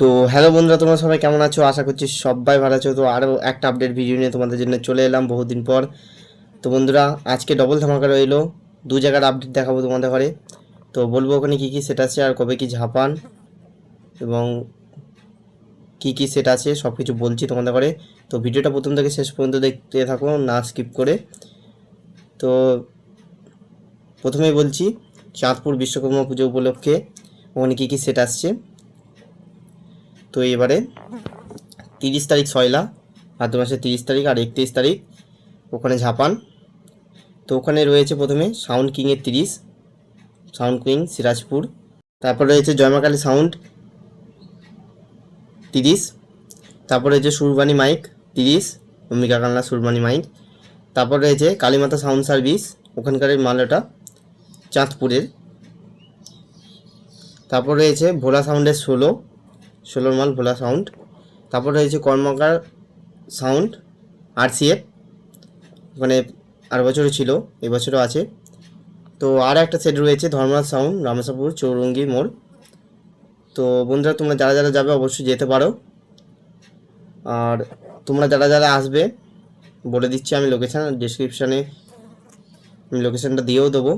তো হ্যালো বন্ধুরা, তোমরা সবাই কেমন আছো? আশা করছি সবাই ভালো আছো। তো আরও একটা আপডেট ভিডিও নিয়ে তোমাদের জন্য চলে এলাম বহুদিন পর। তো বন্ধুরা, আজকে ডবল ধামাকা রইল। দু জায়গার আপডেট দেখাবো তোমাদের ঘরে। তো বলব ওখানে কী কী সেট আছে আর কবে কি ঝাপান এবং কী কী সেট আছে সব কিছু বলছি তোমাদের ঘরে। তো ভিডিওটা প্রথম থেকে শেষ পর্যন্ত দেখতে থাকো, না স্কিপ করে। তো প্রথমেই বলছি, চাঁদপুর বিশ্বকর্মা পুজো উপলক্ষে ওখানে কী কী সেট আসছে। তো এবারে তিরিশ তারিখ সয়লা ভাদ্র মাসের তিরিশ তারিখ আর একত্রিশ তারিখ, ওখানে ঝাপান। তো ওখানে রয়েছে প্রথমে সাউন্ড কিংয়ের তিরিশ, সাউন্ড কিং সিরাজপুর। তারপর রয়েছে জয়মাকালী সাউন্ড তিরিশ, তারপর রয়েছে সুরবানি মাইক তিরিশ, অম্বিকা কান্না সুরবানি মাইক। তারপর রয়েছে কালীমাতা সাউন্ড সার্ভিস, ওখানকার মাল ওটা চাঁদপুরের। তারপর রয়েছে ভোলা সাউন্ডের ষোলো ষোলোর মাল, ভোলা সাউন্ড তারপর রয়েছে কর্মকার সাউন্ড আর আরসিএফ ওখানে আর বছরও ছিল এবছরও আছে। তো আর একটা সেট রয়েছে, ধর্মরাজ সাউন্ড রামেশ্বরপুর, চৌরঙ্গি মোড়। তো বন্ধুরা, তোমরা যারা যারা যাবে অবশ্যই যেতে পারো। আর তোমরা যারা যারা আসবে, বলে দিচ্ছি আমি লোকেশান ডিসক্রিপশানে আমি লোকেশানটা দিয়েও দেবো।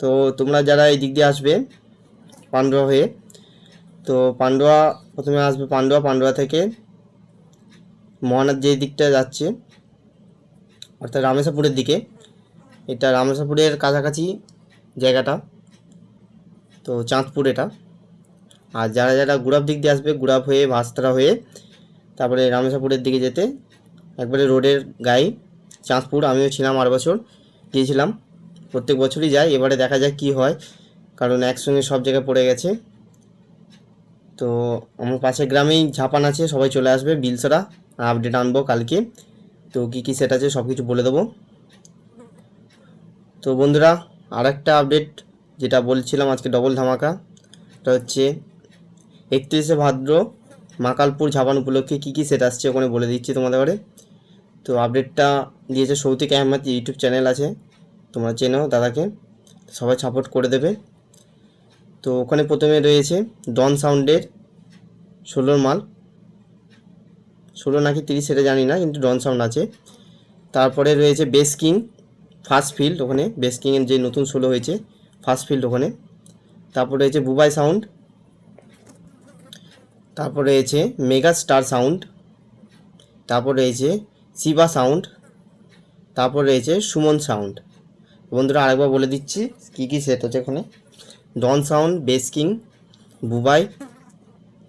তো তোমরা যারা এই দিক দিয়ে আসবে, পান্ডুয়া হয়ে তো পান্ডুয়া, প্রথমে আসবে পান্ডুয়া পান্ডুয়া থেকে মহানাথ যে দিকটা যাচ্ছে, অর্থাৎ রামেশ্বরপুরের দিকে, এটা রামেশ্বরপুরের কাছাকাছি জায়গাটা, তো চাঁদপুর এটা। আর যারা যারা গুড়াব দিক দিয়ে আসবে, গুড়াব হয়ে ভাস্তারা হয়ে, তারপরে রামেশ্বরপুরের দিকে যেতে, একবারে রোডের গায়ে চাঁদপুর, আমিও ছিলাম আট বছর, গিয়েছিলাম। প্রত্যেক বছরই যাই, এবারে দেখা যাক কি হয়, কারণ একসঙ্গে সব জায়গায় পড়ে গেছে। তো আমার পাশের গ্রামেই ঝাপান আছে, সবাই চলে আসবে, বিলসরা। আপডেট আনব কালকে। তো কী কী সেট আছে সব কিছু বলে দেবো। তো বন্ধুরা আর একটা আপডেট যেটা বলছিলাম আজকে ডবল ধামাকা এটা হচ্ছে একত্রিশে ভাদ্র মাকালপুর ঝাপান উপলক্ষে কী কী সেট আসছে ওখানে বলে দিচ্ছি তোমাদের ঘরে। তো আপডেটটা দিয়েছে সৌতিক আহমেদ, ইউটিউব চ্যানেল আছে, তোমরা চেনো দাদাকে। সবাই সাপোর্ট করে দেবে। তো ওখানে প্রথমে রয়েছে ডন সাউন্ডের ষোলোর মাল। ষোলো নাকি তিরিশ সেটা জানি না, কিন্তু ডন সাউন্ড আছে। তারপরে রয়েছে বেস কিং, ফার্স্ট ফিল্ড ওখানে, বেস কিংয়ের যে নতুন ষোলো হয়েছে, ফার্স্ট ফিল্ড ওখানে। তারপরে রয়েছে বুবাই সাউন্ড। তারপর রয়েছে মেগা স্টার সাউন্ড। তারপর রয়েছে শিবা সাউন্ড। তারপর রয়েছে সুমন সাউন্ড। বন্ধুরা আরেকবার বলে দিচ্ছি, কী কী সেট হচ্ছে ওখানে Don sound, base king, Bubai,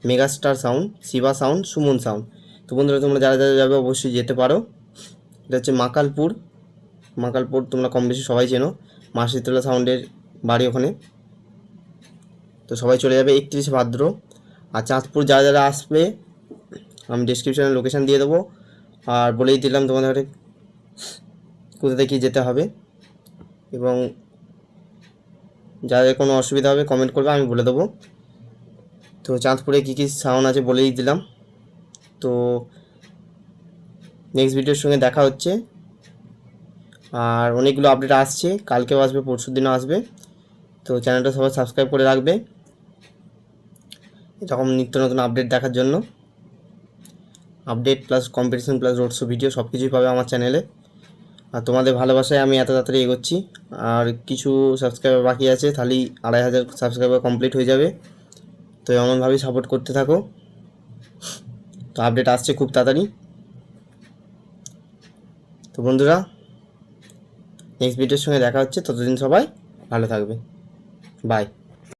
megastar sound, Shiba sound, Suman sound. তো বন্ধুরা, তোমরা যারা যারা যাবে অবশ্যই যেতে পারো। এটা হচ্ছে মাকালপুর। মাকালপুর তোমরা কম বেশি সবাই চেনো। মা শীতলা সাউন্ডের বাড়ি ওখানে। তো সবাই চলে যাবে একত্রিশে ভাদ্র। আর চাঁদপুর যারা যারা আসবে, আমি ডিসক্রিপশানে লোকেশান দিয়ে দেবো। আর বলেই দিলাম তোমাদের কোথা থেকে যেতে হবে। এবং যাদের কোনো অসুবিধা হবে কমেন্ট করবে, আমি বলে দেবো। তো চাঁদপুরে কী কী সাউন্ড আছে বলেই দিলাম। তো নেক্সট ভিডিওর সঙ্গে দেখা হচ্ছে। আর অনেকগুলো আপডেট আসছে, কালকেও আসবে, পরশু দিনও আসবে। তো চ্যানেলটা সবাই সাবস্ক্রাইব করে রাখবে। এরকম নিত্য নতুন আপডেট দেখার জন্য। Update plus competition plus road show video সব কিছুই পাবে আমার চ্যানেলে আর তোমাদের ভালোবাসায় আমি এত তাড়াতাড়ি এগোচ্ছি। আর কিছু সাবস্ক্রাইবার বাকি আছে তাহলেই আড়াই হাজার সাবস্ক্রাইবার কমপ্লিট হয়ে যাবে। তো এমনভাবেই সাপোর্ট করতে থাকো। তো আপডেট আসছে খুব তাড়াতাড়ি। তো বন্ধুরা নেক্সট ভিডিওর সঙ্গে দেখা হচ্ছে। ততদিন সবাই ভালো থাকবে। বাই